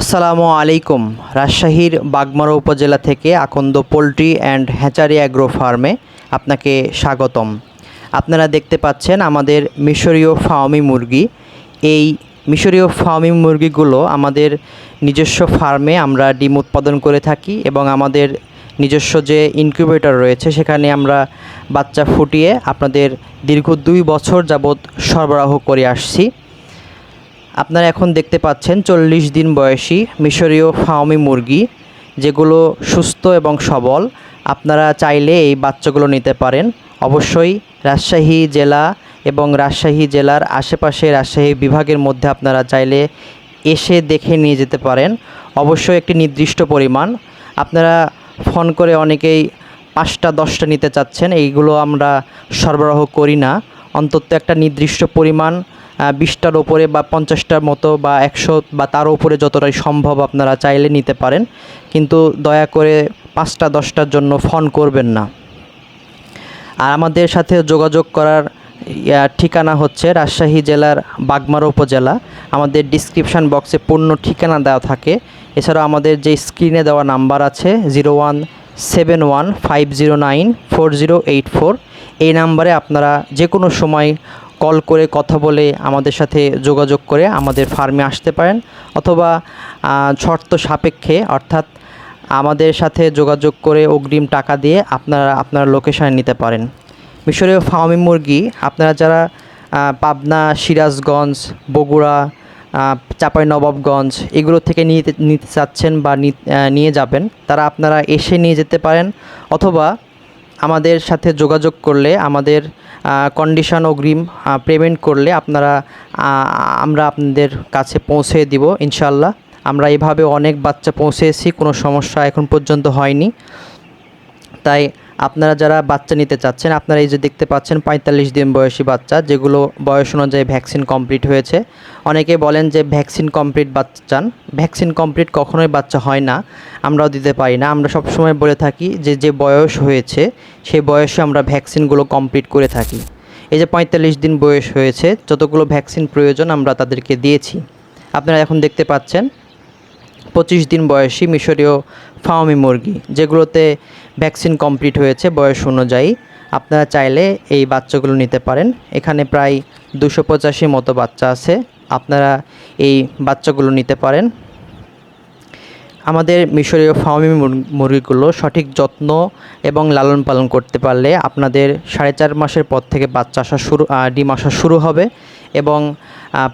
আসসালামু আলাইকুম। রাজশাহীর বাগমারা উপজেলা থেকে Akanda poultry and hatchery agro ফার্মে আপনাকে স্বাগতম। আপনারা দেখতে পাচ্ছেন আমাদের মিশরীয় ফার্মি মুরগি। এই মিশরীয় ফার্মি মুরগিগুলো আমাদের নিজস্ব ফার্মে আমরা ডিম উৎপাদন করে থাকি এবং আমাদের নিজস্ব যে ইনকিউবেটর রয়েছে সেখানে আমরা বাচ্চা ফুটিয়ে আপনাদের দীর্ঘ দুই বছর যাবৎ সরবরাহ করে আসছি। আপনারা এখন দেখতে পাচ্ছেন চল্লিশ দিন বয়সী মিশরীয় ফার্মি মুরগি, যেগুলো সুস্থ এবং সবল। আপনারা চাইলে এই বাচ্চাগুলো নিতে পারেন। অবশ্যই রাজশাহী জেলা এবং রাজশাহী জেলার আশেপাশে রাজশাহী বিভাগের মধ্যে আপনারা চাইলে এসে দেখে নিয়ে যেতে পারেন। অবশ্যই একটি নির্দিষ্ট পরিমাণ। আপনারা ফোন করে অনেকেই পাঁচটা, দশটা নিতে চাচ্ছেন। এইগুলো আমরা সরবরাহ করি না। অন্তত একটা নির্দিষ্ট পরিমাণ বিশটার ওপরে বা পঞ্চাশটার মতো বা একশো বা তার ওপরে যতটাই সম্ভব আপনারা চাইলে নিতে পারেন। কিন্তু দয়া করে পাঁচটা, দশটার জন্য ফোন করবেন না। আর আমাদের সাথে যোগাযোগ করার ঠিকানা হচ্ছে রাজশাহী জেলার বাগমারা উপজেলা। আমাদের ডিসক্রিপশান বক্সে পূর্ণ ঠিকানা দেওয়া থাকে। এছাড়াও আমাদের যে স্ক্রিনে দেওয়া নাম্বার আছে zero one seven one five zero nine four zero eight four এই নাম্বারে আপনারা যে কোনো সময় কল করে কথা বলে আমাদের সাথে যোগাযোগ করে আমাদের ফার্মে আসতে পারেন অথবা শর্ত সাপেক্ষে অর্থাৎ আমাদের সাথে যোগাযোগ করে অগ্রিম টাকা দিয়ে আপনারা, আপনার লোকেশানে নিতে পারেন। মিশরীয় ফার্মি মুরগি, আপনারা যারা পাবনা, সিরাজগঞ্জ, বগুড়া চাপাই নবাবগঞ্জ এগুলো থেকে নিতে নিতে চাচ্ছেন বা নিয়ে যাবেন, তারা আপনারা এসে নিয়ে যেতে পারেন অথবা আমাদের সাথে যোগাযোগ করলে, আমাদের কন্ডিশন অগ্রিম পেমেন্ট করলে আপনারা আমরা আপনাদের কাছে পৌঁছে দিব ইনশাল্লাহ আমরা এভাবে অনেক বাচ্চা পৌঁছেছি, কোনো সমস্যা এখন পর্যন্ত হয়নি। তাই আপনারা যারা বাচ্চা নিতে চাচ্ছেন, আপনারা এই যে দেখতে পাচ্ছেন পঁয়তাল্লিশ দিন বয়সী বাচ্চা, যেগুলো বয়স অনুযায়ী ভ্যাকসিন কমপ্লিট হয়েছে। অনেকে বলেন যে ভ্যাকসিন কমপ্লিট বাচ্চা চান। ভ্যাকসিন কমপ্লিট কখনোই বাচ্চা হয় না, আমরাও দিতে পারি না। আমরা সবসময় বলে থাকি যে যে বয়স হয়েছে সেই বয়সে আমরা ভ্যাকসিনগুলো কমপ্লিট করে থাকি। এই যে পঁয়তাল্লিশ দিন বয়স হয়েছে, যতগুলো ভ্যাকসিন প্রয়োজন আমরা তাদেরকে দিয়েছি। আপনারা এখন দেখতে পাচ্ছেন পঁচিশ দিন বয়সী মিশরীয় ফাওমি মুরগি, যেগুলোতে ভ্যাকসিন কমপ্লিট হয়েছে বয়স অনুযায়ী। আপনারা চাইলে এই বাচ্চাগুলো নিতে পারেন। এখানে প্রায় দুশো পঁচাশি মতো বাচ্চা আছে। আপনারা এই বাচ্চাগুলো নিতে পারেন। আমাদের মিশরীয় ফার্মি মুরগিগুলো সঠিক যত্ন এবং লালন পালন করতে পারলে আপনাদের সাড়ে চার মাসের পর থেকে বাচ্চা আসা শুরু ডিম আসা শুরু হবে এবং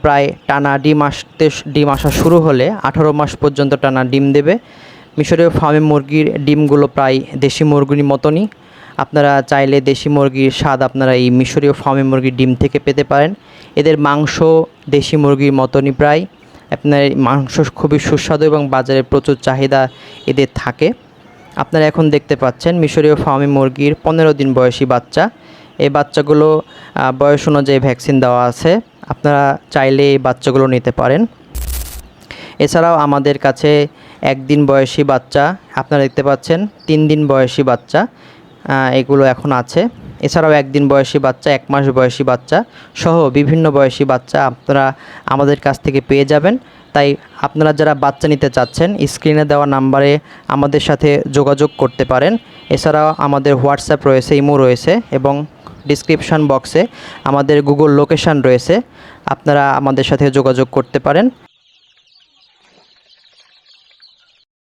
প্রায় টানা ডিম আসতে ডিম আসা শুরু হলে আঠারো মাস পর্যন্ত টানা ডিম দেবে। মিশরীয় ফার্মি মুরগির ডিমগুলো প্রায় দেশি মুরগির মতনই। আপনারা চাইলে দেশি মুরগির স্বাদ আপনারা এই মিশরীয় ফার্মি মুরগির ডিম থেকে পেতে পারেন। এদের মাংস দেশি মুরগির মতনই প্রায়। আপনার মাংস খুবই সুস্বাদু এবং বাজারে প্রচুর চাহিদা এদের থাকে। আপনারা এখন দেখতে পাচ্ছেন মিশরীয় ফার্মি মুরগির পনেরো দিন বয়সী বাচ্চা। এই বাচ্চাগুলো বয়স অনুযায়ী ভ্যাকসিন দেওয়া আছে। আপনারা চাইলে এই বাচ্চাগুলো নিতে পারেন। এছাড়াও আমাদের কাছে একদিন বয়সী বাচ্চা, আপনারা দেখতে পাচ্ছেন তিন দিন বয়সী বাচ্চা এগুলো এখন আছে। এছাড়াও একদিন বয়সী বাচ্চা, এক মাস বয়সী বাচ্চা সহ বিভিন্ন বয়সী বাচ্চা আপনারা আমাদের কাছ থেকে পেয়ে যাবেন। তাই আপনারা যারা বাচ্চা নিতে চাচ্ছেন, স্ক্রিনে দেওয়া নাম্বারে আমাদের সাথে যোগাযোগ করতে পারেন। এছাড়াও আমাদের হোয়াটসঅ্যাপ রয়েছে, ইমো রয়েছে এবং ডিসক্রিপশন বক্সে আমাদের গুগল লোকেশন রয়েছে। আপনারা আমাদের সাথে যোগাযোগ করতে পারেন।